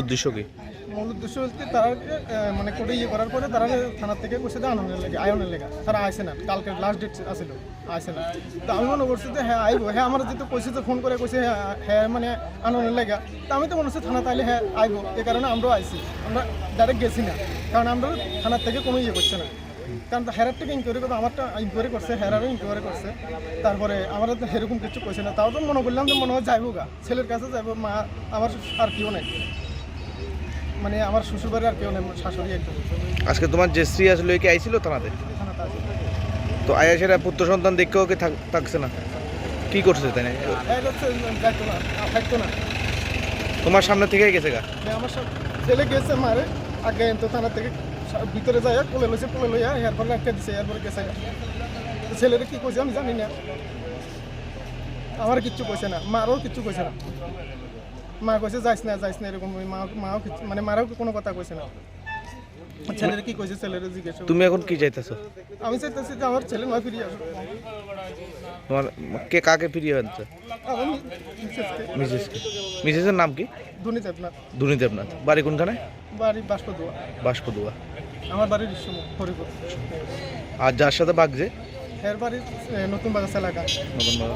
উদ্দেশ্য কি? মূল উদ্দেশ্য বলতে তারা মানে কোর্টে ইয়ে করার পরে তারা থানার থেকে কইছে যে আনন্দের লেগে আয়নের লেগে। তারা আইসে না, কালকে লাস্ট ডেট আসিল আইসে না। তো আমি মনে করছি যে হ্যাঁ আইব হ্যাঁ আমার যেহেতু কইছে যে ফোন করে কইছে হ্যাঁ হ্যাঁ মানে আনন্দের লেগে। তো আমি তো মনে হচ্ছে থানা তাইলে হ্যাঁ আইব। এই কারণে আমরাও আইছি। আমরা ডাইরেক্ট গেছি না, কারণ আমরা থানার থেকে কোনো ইয়ে করছে না। কারণ হেরার থেকে ইনকোয়ারি করতে, আমারটা ইনকোয়ারি করছে, হেরারও ইনকোয়ারি করছে। তারপরে আমার তো সেরকম কিছু কইছে না। তাও তো মনে করলাম যে মনে হয় যাইবো গা। ছেলের কাছে যাইবো, মা, আমার আর কেউ নাই। মানে আমার শ্বশুর বাড়ি আর কেউ নেই আমার শাশুড়ি একদম আজকে তোমার যে স্ত্রী আসলে কি আইছিল থানাতে? তো আয়া সেটা পুত্র সন্তান দেখেও কি থাক- থাকছে না? কি করছে তাই না? থাকতো না। তোমার সামনে থেকেই গেছে গা? আমার সব ছেলে গেছে মারে আগে তো থানা থেকে ভিতরে যায় কোলে লইছে কোলে লইয়া এরপর একটা দিছে এরপর গেছে। তো ছেলেরা কি কইছে আমি জানি না। আমার কিচ্ছু কইছে না মারও কিচ্ছু কইছে না। মা কইছে যাইস না যাইস না এরকম মা মাও মানে মারাও কোনো কথা কইছে না। ছেলের কি কইছে ছেলেরা জিজ্ঞেস তুমি এখন কি চাইতেছো? আমি চাইতেছি যে আমার ছেলে নয় ফিরিয়ে আসুক। তোমার কে কাকে ফিরিয়ে আনছে? মিসেসকে। মিসেসের নাম কি? দুর্নীতি আপনার দুর্নীতি দেবনাথ। বাড়ি কোনখানে? বাড়ি বাষ্পদুয়া বাষ্পদুয়া আমার বাড়ির হরিপুর আর যার সাথে বাগছে? এর বাড়ি নতুন বাজার এলাকা নতুন বাজার